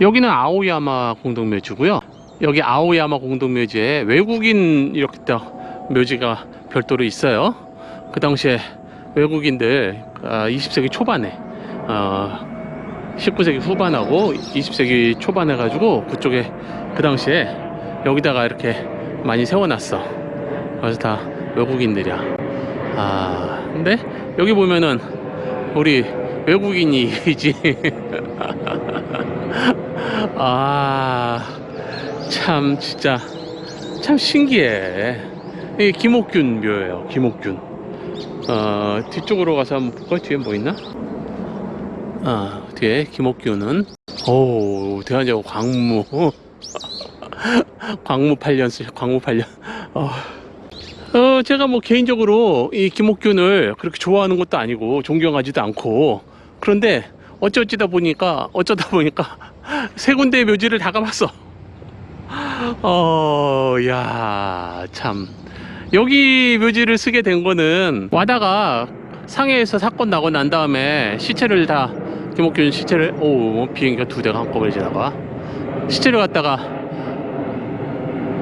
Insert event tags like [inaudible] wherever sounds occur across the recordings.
여기는 아오야마 공동묘지고요. 여기 아오야마 공동묘지에 외국인 이렇게 딱 묘지가 별도로 있어요. 그 당시에 외국인들 아, 20세기 초반에 어, 19세기 후반하고 20세기 초반 해가지고 그쪽에 그 당시에 여기다가 이렇게 많이 세워놨어. 그래서 다 외국인들이야. 아, 근데 여기 보면은 우리 외국인이지. [laughs] 아, 참 진짜 참 신기해. 이게 김옥균 묘예요. 김옥균. 어, 뒤쪽으로 가서 한번 볼까? 뒤에 뭐 있나? 아, 뒤에 김옥균은 오, 대한제국 광무. [laughs] 광무 8년 쓰 광무 8년. 어. 어, 제가 뭐 개인적으로 이 김옥균을 그렇게 좋아하는 것도 아니고 존경하지도 않고 그런데 어쩌지다 보니까 어쩌다 보니까 세 군데의 묘지를 다 가봤어. 어, 야, 참. 여기 묘지를 쓰게 된 거는 와다가 상해에서 사건 나고 난 다음에 시체를 다 김옥균 시체를 오 비행기가 두 대가 한꺼번에 지나가 시체를 갖다가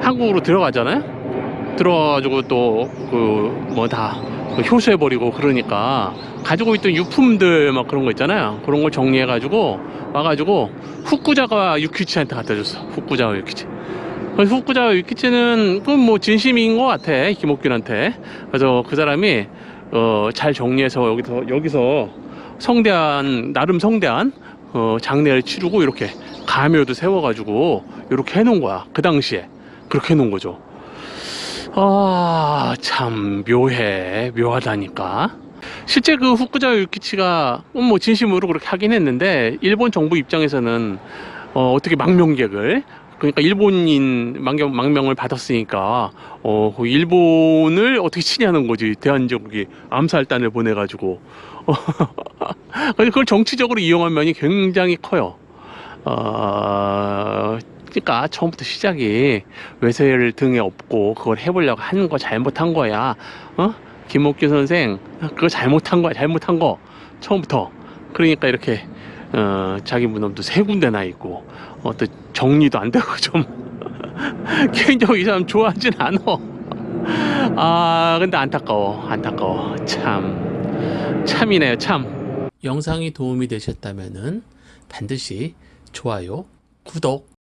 한국으로 들어가잖아요. 들어가가지고 또 그 뭐 다 효수해 버리고 그러니까 가지고 있던 유품들 막 그런 거 있잖아요. 그런 걸 정리해 가지고 와가지고 후쿠자가 유키치한테 갖다 줬어. 후쿠자와 유키치. 후쿠자와 유키치는 그건 뭐 진심인 것 같아 김옥균한테. 그래서 그 사람이 어, 잘 정리해서 여기서 여기서 성대한 나름 성대한 어, 장례를 치르고 이렇게 가묘도 세워가지고 이렇게 해놓은 거야. 그 당시에 그렇게 해놓은 거죠. 아, 참 묘해. 묘하다니까. 실제 그 후쿠자 유키치가 뭐 진심으로 그렇게 하긴 했는데 일본 정부 입장에서는 어, 어떻게 망명객을 그러니까 일본인 망명, 망명을 받았으니까 어, 그 일본을 어떻게 치냐는 거지 대한민국이 암살단을 보내가지고 [laughs] 그걸 정치적으로 이용한 면이 굉장히 커요. 어, 그러니까 처음부터 시작이 외세를 등에 업고 그걸 해보려고 하는 거 잘못한 거야. 어? 김옥규 선생 그거 잘못한 거야. 잘못한 거 처음부터. 그러니까 이렇게 어, 자기 무덤도 세 군데나 있고 어, 또 정리도 안 되고 좀 [laughs] 개인적으로 이 사람 좋아하진 않아. 아 근데 안타까워 안타까워 참 참이네요 참 영상이 도움이 되셨다면은 반드시 좋아요 구독